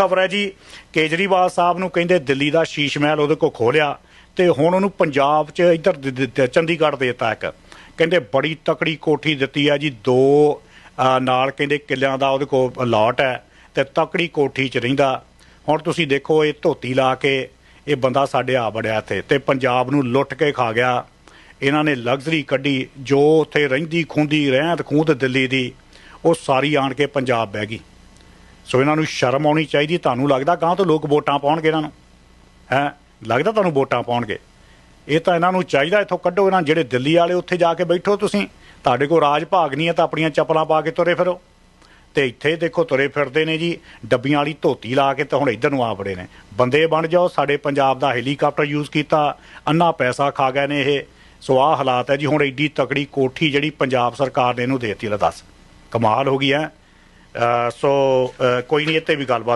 ਖਬਰ ਹੈ ਜੀ, ਕੇਜਰੀਵਾਲ ਸਾਹਿਬ ਨੂੰ ਕਹਿੰਦੇ ਦਿੱਲੀ ਦਾ ਸ਼ੀਸ਼ ਮਹਿਲ ਉਹਦੇ ਕੋ ਖੋਲਿਆ ਤੇ ਹੁਣ ਉਹਨੂੰ ਪੰਜਾਬ 'ਚ ਇੱਧਰ ਚੰਡੀਗੜ੍ਹ ਦੇ ਦਿੱਤਾ ਇੱਕ। ਕਹਿੰਦੇ ਬੜੀ ਤਕੜੀ ਕੋਠੀ ਦਿੱਤੀ ਹੈ ਜੀ, ਦੋ ਨਾਲ ਕਹਿੰਦੇ ਕਿੱਲਿਆਂ ਦਾ ਉਹਦੇ ਕੋ ਲਾਟ ਹੈ ਤੇ ਤਕੜੀ ਕੋਠੀ 'ਚ ਰਹਿੰਦਾ। ਹੁਣ ਤੁਸੀਂ ਦੇਖੋ ਇਹ ਧੋਤੀ ਲਾ ਕੇ ਇਹ ਬੰਦਾ ਸਾਡੇ ਆ ਬੜਿਆ ਇੱਥੇ ਤੇ ਪੰਜਾਬ ਨੂੰ ਲੁੱਟ ਕੇ ਖਾ ਗਿਆ। ਇਹਨਾਂ ਨੇ ਲਗਜ਼ਰੀ ਕੱਢੀ, ਜੋ ਉੱਥੇ ਰਹਿੰਦੀ ਖੁੰਦੀ ਰਹਿੰਦ ਖੂੰਦ ਦਿੱਲੀ ਦੀ, ਉਹ ਸਾਰੀ ਆਣ ਕੇ ਪੰਜਾਬ ਬਹਿ ਗਈ। ਸੋ ਇਹਨਾਂ ਨੂੰ ਸ਼ਰਮ ਆਉਣੀ ਚਾਹੀਦੀ, ਤੁਹਾਨੂੰ ਲੱਗਦਾ ਗਾਂ ਤੋਂ ਲੋਕ ਵੋਟਾਂ ਪਾਉਣਗੇ ਇਹਨਾਂ ਨੂੰ? ਹੈ? ਲੱਗਦਾ ਤੁਹਾਨੂੰ ਵੋਟਾਂ ਪਾਉਣਗੇ? ਇਹ ਤਾਂ ਇਹਨਾਂ ਨੂੰ ਚਾਹੀਦਾ, ਇੱਥੋਂ ਕੱਢੋ ਇਹਨਾਂ ਜਿਹੜੇ ਦਿੱਲੀ ਵਾਲੇ ਉੱਥੇ ਜਾ ਕੇ ਬੈਠੋ ਤੁਸੀਂ। ਤੁਹਾਡੇ ਕੋਲ ਰਾਜ ਭਾਗ ਨਹੀਂ ਹੈ ਤਾਂ ਆਪਣੀਆਂ ਚੱਪਲਾਂ ਪਾ ਕੇ ਤੁਰੇ ਫਿਰੋ। ਤੇ ਇੱਥੇ ਦੇਖੋ, ਤੁਰੇ ਫਿਰਦੇ ਨੇ ਜੀ, ਡੱਬੀਆਂ ਵਾਲੀ ਧੋਤੀ ਲਾ ਕੇ ਤਾਂ ਹੁਣ ਇੱਧਰ ਨੂੰ ਆ ਬੜੇ ਨੇ। ਬੰਦੇ ਬਣ ਜਾਓ, ਸਾਡੇ ਪੰਜਾਬ ਦਾ ਹੈਲੀਕਾਪਟਰ ਯੂਜ਼ ਕੀਤਾ, ਅੰਨਾ ਪੈਸਾ ਖਾ ਗਏ ਨੇ ਇਹ। ਸੋ ਆਹ ਹਾਲਾਤ ਹੈ ਜੀ, ਹੁਣ ਐਡੀ ਤਕੜੀ ਕੋਠੀ ਜਿਹੜੀ ਪੰਜਾਬ ਸਰਕਾਰ ਨੇ ਇਹਨੂੰ ਦੇਤੀ ਲੈ ਦੱਸ। ਕਮਾਲ ਹੋ ਗਈ ਹੈ। ਸੋ ਕੋਈ ਨਹੀਂ ਇੱਥੇ ਵੀ ਗੱਲਬਾਤ